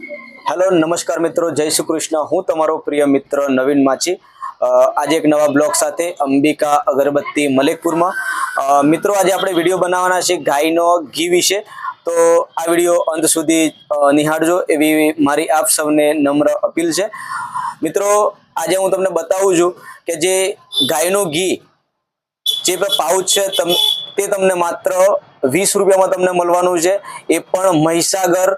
Hello, નમસ્કાર મિત્રો, જય શ્રી કૃષ્ણ. હું તમારો પ્રિય મિત્ર નવીન માછી. આજે એક નવા બ્લોગ સાથે અંબિકા અગરબત્તી મલેકપુરમાં. મિત્રો, આજે આપણે વીડિયો બનાવવાના છે ગાયનો ઘી વિશે. તો આ વીડિયો અંત સુધી નિહાળજો એવી મારી આપ સૌને નમ્ર અપીલ છે. મિત્રો, આજે હું તમને બતાવું છું કે જે ગાયનું ઘી, જે પાઉચ છે તે તમને માત્ર વીસ રૂપિયામાં તમને મળવાનું છે. એ પણ મહીસાગર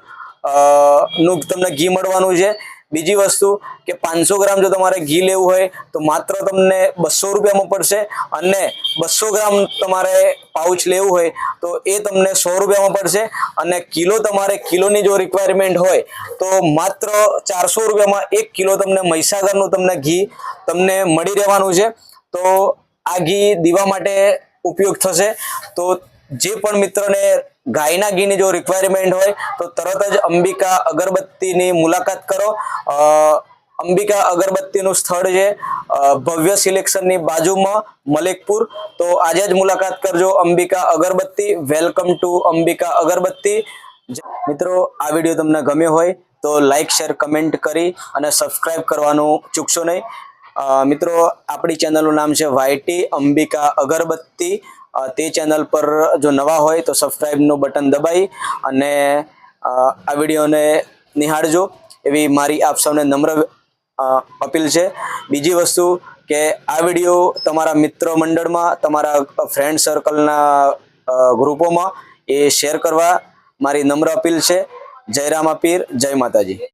નું તમને ઘી મળવાનું છે. બીજી વસ્તુ કે પાંચસો ગ્રામ જો તમારે ઘી લેવું હોય, તો માત્ર તમને બસો રૂપિયામાં પડશે અને બસો ગ્રામ તમારે પાઉચ લેવું હોય, તો એ તમને સો રૂપિયામાં પડશે અને કિલો તમારે કિલોની જો રિક્વાયરમેન્ટ હોય, તો માત્ર ચારસો રૂપિયામાં એક કિલો તમને મહીસાગરનું તમને ઘી તમને મળી રહેવાનું છે. તો આ ઘી દીવા માટે ઉપયોગ થશે. તો જે પણ મિત્રોને ગાયના ઘીની જો રિક્વાયરમેન્ટ હોય, તો તરત જ અંબિકા અગરબત્તીની મુલાકાત કરો. અંબિકા અગરબત્તીનું સ્થળ છે ભવ્ય સિલેક્શનની બાજુમાં મલેકપુર. તો આજે જ મુલાકાત કરજો અંબિકા અગરબત્તી. વેલકમ ટુ અંબિકા અગરબત્તી. મિત્રો, આ વીડિયો તમને ગમ્યો હોય, તો લાઈક શેર કમેન્ટ કરી અને સબસ્ક્રાઇબ કરવાનું ચૂકશો નહીં. મિત્રો, આપણી ચેનલનું નામ છે વાયટી અંબિકા અગરબત્તી. તે ચેનલ પર જો નવા હોય તો સબસ્ક્રાઈબનું બટન દબાવી અને આ વિડીયોને નિહાળજો. એવી મારી આપ સૌને નમ્ર અપીલ છે. બીજી વસ્તુ કે આ વીડિયો તમારા મિત્ર મંડળમાં, તમારા ફ્રેન્ડ સર્કલના ગ્રુપોમાં એ શેર કરવા મારી નમ્ર અપીલ છે. જય રામા પીર જય માતાજી.